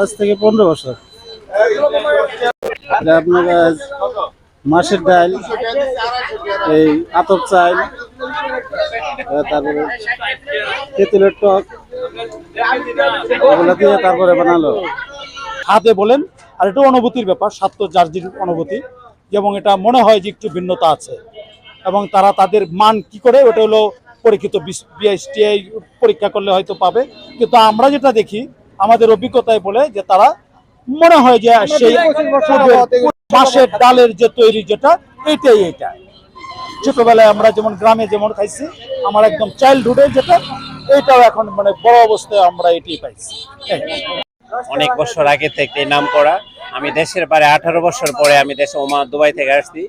আজ থেকে পনেরো বছর। আপনার আজ মাসের ডাল এই আতপ চাল তারপরে তেঁতুলের টক, এগুলো দিয়ে তারপরে বানালো। হাতে বলেন, আর এটা অনুভূতির ব্যাপার স্বার্থ জার্জির অনুভূতি এবং এটা মনে হয় যে একটু ভিন্নতা আছে। এবং তারা তাদের মান কি করে, ওটা হলো পরীক্ষিত পরীক্ষা করলে হয়তো পাবে। কিন্তু আমরা যেটা দেখি আমাদের অভিজ্ঞতায় বলে যে তারা মনে হয় যে সেই মাসের ডালের যে তৈরি যেটা এইটাই এইটা ছোটবেলায় আমরা যেমন গ্রামে যেমন খাইছি আমার একদম চাইল্ডহুডে যেটা এটাও এখন মানে বড় অবস্থায় আমরা এটাই পাইছি। অনেক বছর আগে থেকে নাম করা। আমি দেশের বাইরে আঠারো বছর পরে আমি দেশে ওমা দুবাই থেকে আসছি।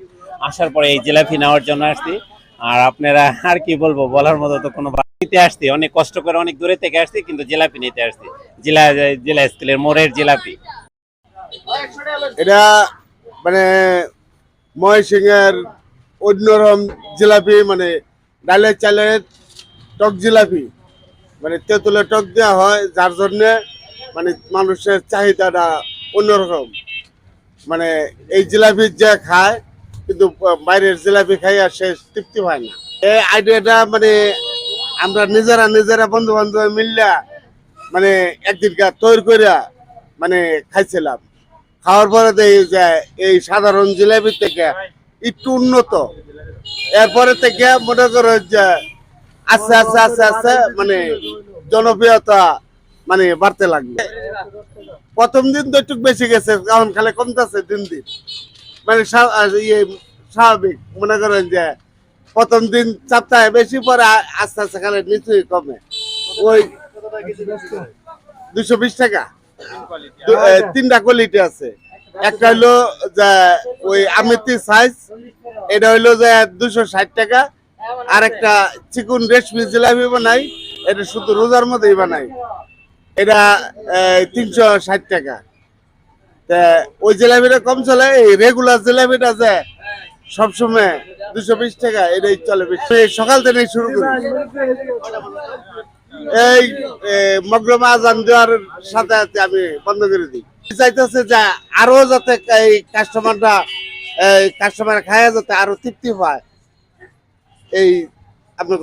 আসার পরে এই জিলাপি নেওয়ার জন্য আসছি। আর আপনারা আর কি বলব বলার মতো তো কোনো নিতে আসছি, অনেক কষ্ট করে অনেক দূরে থেকে আসছি, কিন্তু জিলাপি নিতে আসছি। জেলা জেলা স্কুলের মোড়ের জিলাপি। এটা মানে ময়সিংহের অন্যরকম জিলাপি মানে ডালের চালের টক জিলাপি মানে তেঁতুলের টক দেওয়া হয়, যার জন্যে মানে মানুষের চাহিদাটা অন্যরকম। মানে এই জিলাপি যে খায়, কিন্তু বাইরের জিলাপি খাই আর সে তৃপ্তি হয় না। এই আইডিয়াটা মানে আমরা নিজেরা নিজেরা বন্ধু বান্ধব মিললা মানে একদিনকার তৈরি করে মানে খাইছিলাম। খাওয়ার পরে দেখি যে, এই সাধারণ জিলাপি থেকে একটু উন্নত। এরপরে থেকে মনে করো যে, আস্তে আস্তে আস্তে আস্তে মানে জনপ্রিয়তা মানে বাড়তে লাগবে প্রথম দিন তো একটু বেশি গেছে, কারণ খালি কমতেছে দিন দিন। মানে ইয়ে স্বাভাবিক। মনে করেন যে প্রথম দিন সপ্তাহে বেশি পরে আস্তে আস্তে খালি নিচুই কমে। ওই দুশো বিশ টাকা। তিনটা কোয়ালিটি আছে। একটা হইল যে ওই আমিতি সাইজ এটা হইল যে দুশো ষাট টাকা। আর একটা চিকুন রেশমি জিলাপি বানাই, এটা শুধু রোজার মধ্যেই বানাই। এটা তিনশো ষাট টাকা। ওই জিলাপিটা কম চলে, এই রেগুলার জিলাপিটা যে সবসময় দুশো বিশ টাকা, এটাই চলে সকাল থেকে শুরু করি। এই মগ্রমা আজান দেওয়ার সাথে সাথে আমি বন্ধ করে দিই। চাইতেছে যে আরও যাতে এই কাস্টমাররা, এই কাস্টমার খায় যাতে আরও তৃপ্তি হয়। এই আপনার